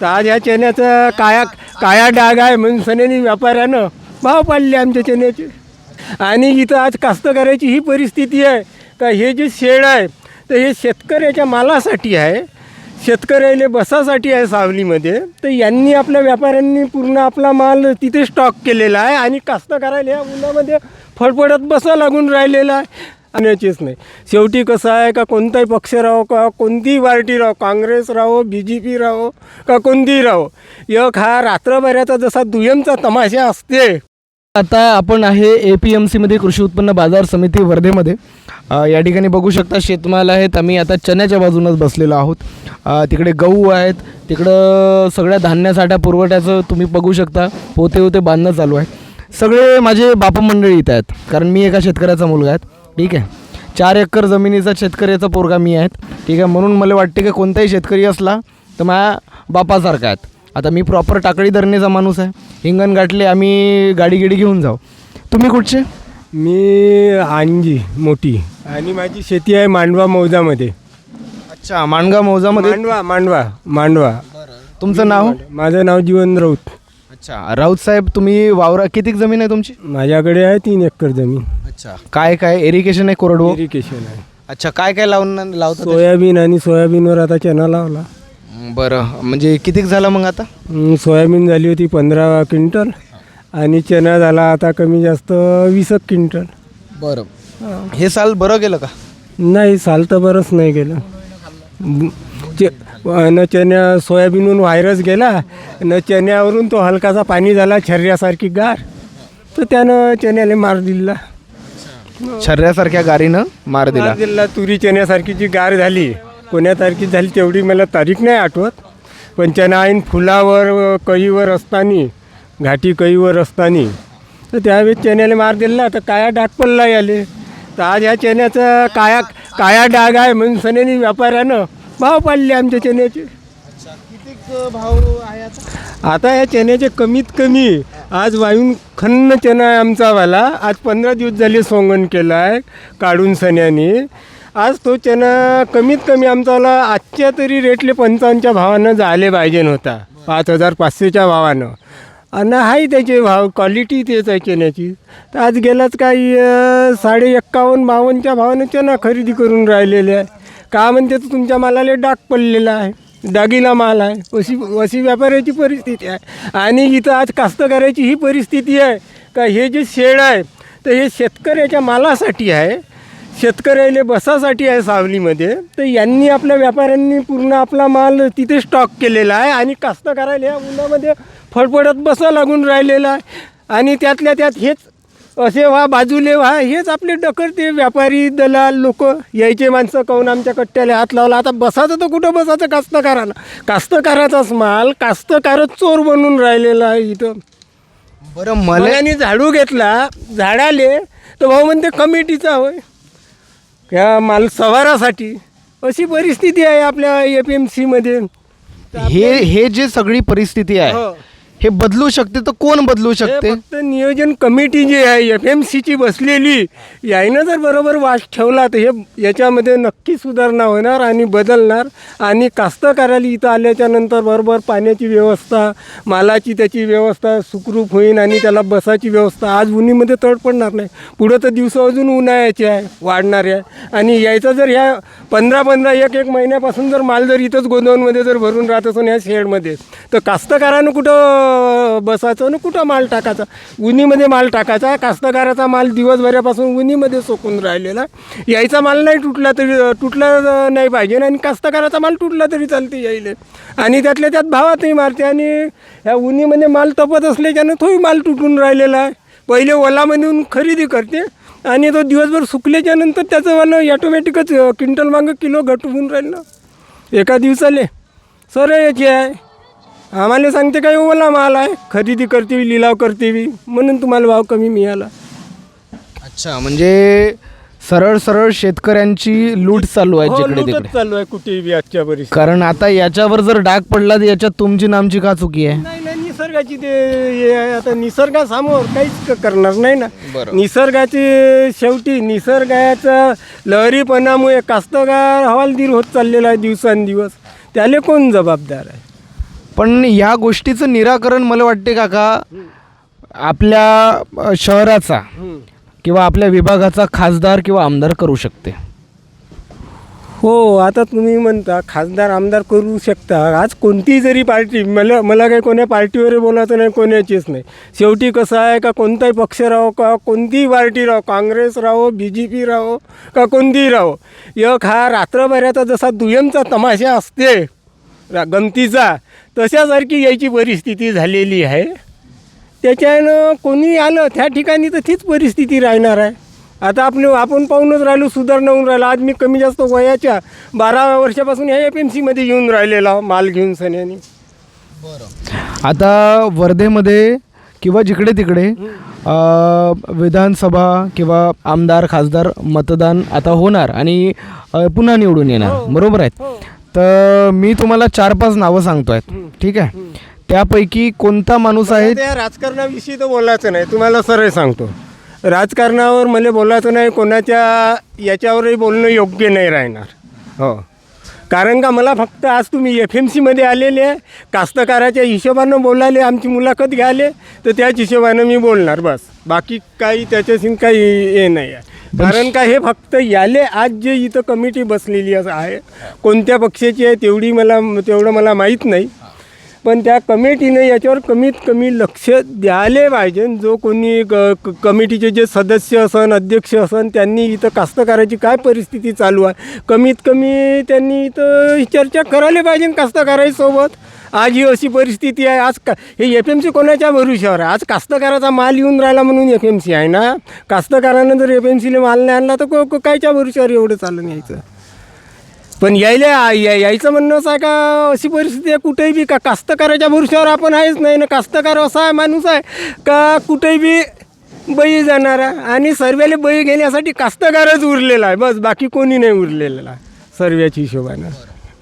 तर आज ह्या चण्याचा काया काया डाग आहे म्हणून सनेनी व्यापाऱ्यानं भाव पाडले आमच्या चण्याचे. आणि इथं आज कास्तकाराची ही परिस्थिती आहे का हे जे शेड आहे तर हे शेतकऱ्याच्या मालासाठी आहे. शेतकऱ्याला बसासाठी आहे सावलीमध्ये. तर यांनी आपल्या व्यापाऱ्यांनी पूर्ण आपला माल तिथे स्टॉक केलेला आहे आणि कास्तकाराला या उन्हामध्ये फडफडत बसा लागून राहिलेला आहे. आणण्याचीच नाही. शेवटी कसं आहे का कोणताही पक्ष राहो का कोणतीही पार्टी राहो काँग्रेस राहो बी जे पी राहो का कोणतीही राहो एक हा रात्रभराचा जसा दुय्यमचा तमाशा असते. आता आपण आहे ए पी एम सीमध्ये कृषी उत्पन्न बाजार समिती वर्धेमध्ये. या ठिकाणी बघू शकता शेतमाल आहेत. आम्ही आता चण्याच्या बाजूनच बसलेलो आहोत. तिकडे गहू आहेत. तिकडं सगळ्या धान्यासाठ्या पुरवठ्याचं तुम्ही बघू शकता. पोते होते बांधणं चालू आहे. सगळे माझे बापमंडळी इथं आहेत. कारण मी एका शेतकऱ्याचा मुलगा आहे. ठीक आहे. चार एकर जमिनीचा शेतकऱ्याचा पोरगा मी आहेत ठीक आहे म्हणून मला वाटते की कोणताही शेतकरी असला तर माझ्या बापासारखा आहेत. आता मी प्रॉपर टाकळी धरणेचा माणूस आहे. हिंगण गाठले आम्ही गाडी गिडी घेऊन जाऊ. तुम्ही कुठचे? मी आणजी मोठी. आणि माझी शेती आहे मांडवा मौजामध्ये. अच्छा माणगाव मौजामध्ये? मांडवा मांडवा मांडवा. तुमचं नाव? माझं नाव जीवन राऊत. अच्छा राऊत साहेब तुम्ही वावरा किती जमीन आहे तुमची? माझ्याकडे आहे तीन एकर जमीन. अच्छा काय काय एरिगेशन आहे कोरडवो इरिगेशन आहे. अच्छा काय काय लावून लावतात सोयाबीन आणि सोयाबीनवर आता चना लावला. बरं. म्हणजे कितीक झालं मग आता? सोयाबीन झाली होती पंधरा क्विंटल आणि चना झाला आता कमी जास्त वीस एक क्विंटल. बरं. हे साल बरं गेलं का? नाही साल तर बरंच नाही गेलं. चे- न चण्या सोयाबीनहून व्हायरस गेला न चण्यावरून तो हलकासा पाणी झाला छर्यासारखी गार. तर त्यानं चण्याला मार दिला. शर्यासारख्या गाडीनं मार दिला. मार दिला तुरी चण्यासारखी जी गार झाली कोण्या तारखेत झाली तेवढी मला तारीख नाही आठवत. पण चना ऐन फुलावर व कळीवर असताना घाटी कळीवर असताना तर त्यावेळेस चण्याला मार दिला. तर काया डाग पडला आले तर आज ह्या चण्याचा काया काया डाग आहे म्हणून सनेनी व्यापाऱ्यानं भाव पाडले आमच्या चण्याचे. भाव आहे आता आता या चण्याचे कमीत कमी आज वायून खन्न चना आहे आमचावाला आज पंधरा दिवस झाले सोंगण केलं आहे काढून सण्याने. आज तो चना कमीत कमी आमचावाला आजच्या तरी रेटले पंचावन्नच्या भावानं झाले पाहिजे होता पाच हजार पाचशेच्या भावानं. आणि हाही त्याचे भाव क्वालिटी तेच आहे चण्याची. तर आज गेलाच काही अं, साडे एक्कावन्न बावन्नच्या भावानं चना खरेदी करून राहिलेले आहे. का म्हणते तर तुमच्या मालाला डाग पडलेला आहे. डागीला माल आहे. अशी अशी व्यापाऱ्याची परिस्थिती आहे. आणि इथं आज कास्तकाराची ही परिस्थिती आहे का हे जे शेड आहे तर हे शेतकऱ्याच्या मालासाठी आहे. शेतकऱ्याला बसासाठी आहे सावलीमध्ये. तर यांनी आपल्या व्यापाऱ्यांनी पूर्ण आपला माल तिथे स्टॉक केलेला आहे आणि कास्तकाराला या उन्हामध्ये फडफडत बसा लागून राहिलेला आहे. आणि त्यातल्या त्यात हेच असे व्हा बाजूले व्हा. हेच आपले डकरते व्यापारी दलाल लोक यायचे माणसं काहून आमच्या कट्ट्याला हात लावला? आता बसायचं तर कुठं बसायचं? कास्तकाराला. कास्तकाराचाच माल कास्तकारच चोर बनून राहिलेला आहे इथं. बरं मला मलानी झाडू घेतला झाडाले तर भाऊ म्हणते कमिटीचा होय. ह्या माल सवारासाठी. अशी परिस्थिती आहे आपल्या ए पी एम सीमध्ये हे हे जे सगळी परिस्थिती आहे हो. बदलू शकते तर कोण बदलू शकते? फक्त नियोजन कमिटी जी आहे एफ एम सीची बसलेली यानं जर बरोबर वास ठेवला तर हे याच्यामध्ये नक्की सुधारणा होणार आणि बदलणार. आणि कास्तकाराला इथं आल्याच्यानंतर बरोबर पाण्याची व्यवस्था मालाची त्याची व्यवस्था सुखरूप होईल आणि त्याला बसाची व्यवस्था. आज उन्हीमध्ये तड पडणार नाही. पुढं तर दिवस अजून उन्हाळ्याचे आहे वाढणारे आहे. आणि यायचं जर ह्या पंधरा पंधरा एक एक महिन्यापासून जर माल जर इथंच गोदावनमध्ये जर भरून राहत असून ह्या शेडमध्ये तर कास्तकारानं कुठं बसायचं आणि कुठं माल टाकायचा? उन्हीमध्ये माल टाकायचा. कास्तकाराचा माल दिवसभरापासून उन्हीमध्ये सोकून राहिलेला यायचा माल नाही तुटला तरी तुटला नाही पाहिजे आणि कास्तकाराचा माल तुटला तरी चालते यायले. आणि त्यातल्या त्यात भावातही मारते आणि ह्या उन्हीमध्ये माल तपत असल्याच्यानं तोही माल तुटून राहिलेला आहे. पहिले ओलामधून खरेदी करते आणि तो दिवसभर सुकल्याच्या नंतर त्याचं वालं ऑटोमॅटिकच क्विंटल मागं किलो घटवून राहिलं. एका दिवसाले. सर याची आहे. आम्हाला सांगते काय ओला माल आहे खरेदी करते लिलाव करते बी. म्हणून तुम्हाला भाव कमी मिळाला. अच्छा म्हणजे सरळ सरळ शेतकऱ्यांची लूट चालू आहे हो, जिकडे तिकडे. चालू आहे कुठेही आजच्या परिस्थितीत. कारण आता याच्यावर जर डाग पडला तर याच्यात तुमची नामची का चुकी आहे? नाही नाही निसर्गाची ते हे आहे. आता निसर्गासमोर काहीच क- करणार नाही ना. निसर्गाची शेवटी निसर्गाचा लहरीपणामुळे कास्तकार हवालदिर होत चाललेला आहे दिवसांदिवस. त्याला कोण जबाबदार आहे? पण या गोष्टीचं निराकरण मला वाटते काका आपल्या शहराचा किंवा आपल्या विभागाचा खासदार किंवा आमदार करू शकते. हो आता तुम्ही म्हणता खासदार आमदार करू शकता. आज कोणतीही जरी पार्टी मला मला काही कोण्या पार्टीवर बोलायचं नाही कोणाचीच नाही. शेवटी कसं आहे का कोणताही पक्ष राहो का कोणतीही पार्टी राहो काँग्रेस राहो बी जे पी राहो का कोणतीही राहो एक हा रात्रभराचा जसा दुय्यमचा तमाशा असते गमतीचा तशासारखी यायची परिस्थिती झालेली आहे. त्याच्यानं कोणी आलं त्या ठिकाणी तर तीच परिस्थिती राहणार आहे. आता आपण आपण पाहूनच राहिलो सुधारणा होऊन राहिला. आज मी कमी जास्त वयाच्या बारा वर्षापासून ह्या एफ एम सीमध्ये येऊन राहिलेला माल घेऊन सन्यानी आता वर्धेमध्ये किंवा जिकडे तिकडे विधानसभा किंवा आमदार खासदार मतदान आता होणार आणि पुन्हा निवडून येणार. बरोबर आहेत तर मी तुम्हाला चार पाच नावं सांगतो आहेत ठीक आहे? त्यापैकी कोणता माणूस आहे? त्या राजकारणाविषयी तर बोलायचं नाही. तुम्हाला सरळ सांगतो. राजकारणावर मला बोलायचं नाही कोणाच्या याच्यावरही बोलणं योग्य नाही राहणार. हो. कारण का मला फक्त आज तुम्ही एफ एम सीमध्ये आलेले आहे कास्तकाराच्या हिशोबानं बोलाले आमची मुलाखत घ्याले तर त्याच हिशोबानं मी बोलणार बस. बाकी काही त्याच्याशी काही हे नाही आहे. कारण का हे फक्त याले आज जे इथं कमिटी बसलेली असं आहे कोणत्या पक्षाची आहे तेवढी मला तेवढं मला माहीत नाही. पण त्या कमिटीने याच्यावर कमीत कमी लक्ष द्यायला पाहिजे. जो कोणी क- कमिटीचे जे सदस्य असन अध्यक्ष असन त्यांनी इथं कास्तकाराची काय परिस्थिती चालू आहे? कमीत कमी त्यांनी इथं चर्चा करायला पाहिजे कास्तकारासोबत आज ही अशी परिस्थिती आहे. आज का हे एफ एम सी कोणाच्या भरोश्यावर आहे? आज कास्तकाराचा माल येऊन राहिला म्हणून एफ एम सी आहे ना? कास्तकारानं जर एफ एम सीला माल नाही आणला तर को- कायच्या भरोश्यावर एवढं चालून यायचं? पण यायला या- यायचं म्हणणं असं आहे का अशी परिस्थिती आहे? कुठेही बी का कास्तकाराच्या भरोश्यावर आपण आहेच नाही ना? कास्तकार असा आहे माणूस आहे का कुठेही बी बळी जाणारा आणि सर्वेले बळी घेण्यासाठी कास्तकारच उरलेला आहे. बस बाकी कोणी नाही उरलेला आहे सर्व्याच्या हिशोबानं.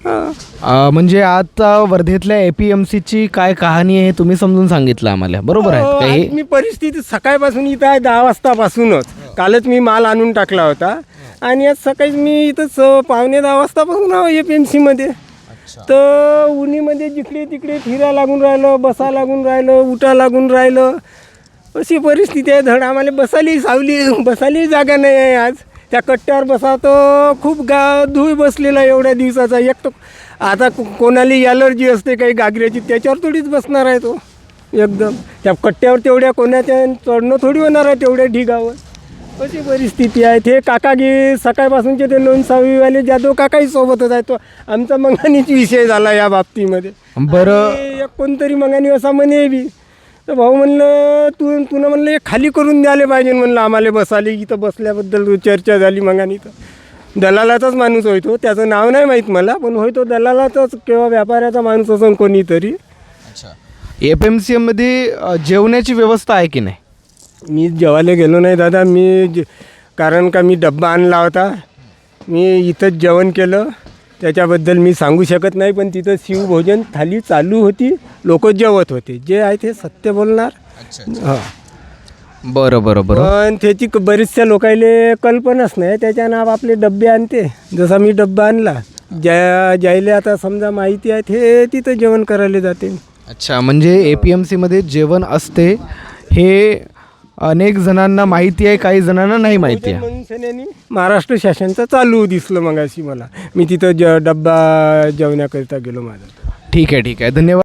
अ, म्हणजे आता वर्धेतल्या ए पी एम सीची काय कहाणी आहे हे तुम्ही समजून सांगितलं आम्हाला. बरोबर हो, आहे आज हे मी परिस्थिती सकाळपासून इथं आहे दहा वाजतापासूनच कालच मी माल आणून टाकला होता. आणि आज सकाळी मी इथंच अं, पावणे दहा वाजतापासून आहो ए पी एम सीमध्ये तर उन्हीमध्ये जिकडे तिकडे फिरा लागून राहिलं बसा लागून राहिलं उठा लागून राहिलं. अशी परिस्थिती आहे धड आम्हाला बसायला सावली बसायला जागा नाही आहे आज. त्या कट्ट्यावर बसा तर खूप गा धुई बसलेला आहे एवढ्या दिवसाचा. एक तर आता कोणाला ॲलर्जी असते काही गागऱ्याची त्याच्यावर थोडीच बसणार आहे तो. एकदम. त्या कट्ट्यावर तेवढ्या कोणाच्या चढणं थोडी होणार आहे तेवढ्या ढिगावर. अशी परिस्थिती आहे. ते काका गे सकाळपासूनचे ते लोणसावीवाले जाधव काकाही सोबतच आहे. तो आमचा मंगानीच विषय झाला या बाबतीमध्ये. बरं. कोणतरी मंगानी असा म्हणे बी तर भाऊ म्हणलं तू तुनं म्हणलं हे खाली करून द्यायला पाहिजे म्हणलं आम्हाला बसाले इथं बसल्याबद्दल चर्चा झाली मंगानी तर दलालाचाच माणूस होय तो त्याचं नाव नाही माहीत मला पण होय तो दलालाचाच किंवा व्यापाऱ्याचा माणूस असून कोणीतरी. एफ एम सी एममध्ये अ, जेवणाची व्यवस्था आहे की नाही? मी जेवायला गेलो नाही दादा. मी ज- कारण का मी डब्बा आणला होता. मी इथंच जेवण केलं. त्याच्याबद्दल मी सांगू शकत नाही पण तिथं शिवभोजन थाली चालू होती लोक जेवत होते. जे आहे ते सत्य बोलणार. हां. बरं बरं बरं. पण त्याची क- बरीचशा लोकायले कल्पनाच नाही. त्याच्यानं आप आपले डब्बे आणते. जसा मी डब्बा आणला ज्या ज्यायले आता समजा माहिती आहे ते तिथं जेवण करायला जाते अच्छा म्हणजे ए पी एम सीमध्ये जेवण असते हे अनेक जणांना माहिती आहे काही जणांना नाही माहिती आहे. महाराष्ट्र शासनचं चालू दिसलं मग अशी मला. मी तिथं ज डब्बा जेवण्याकरिता गेलो माझा ठीक आहे ठीक आहे. धन्यवाद.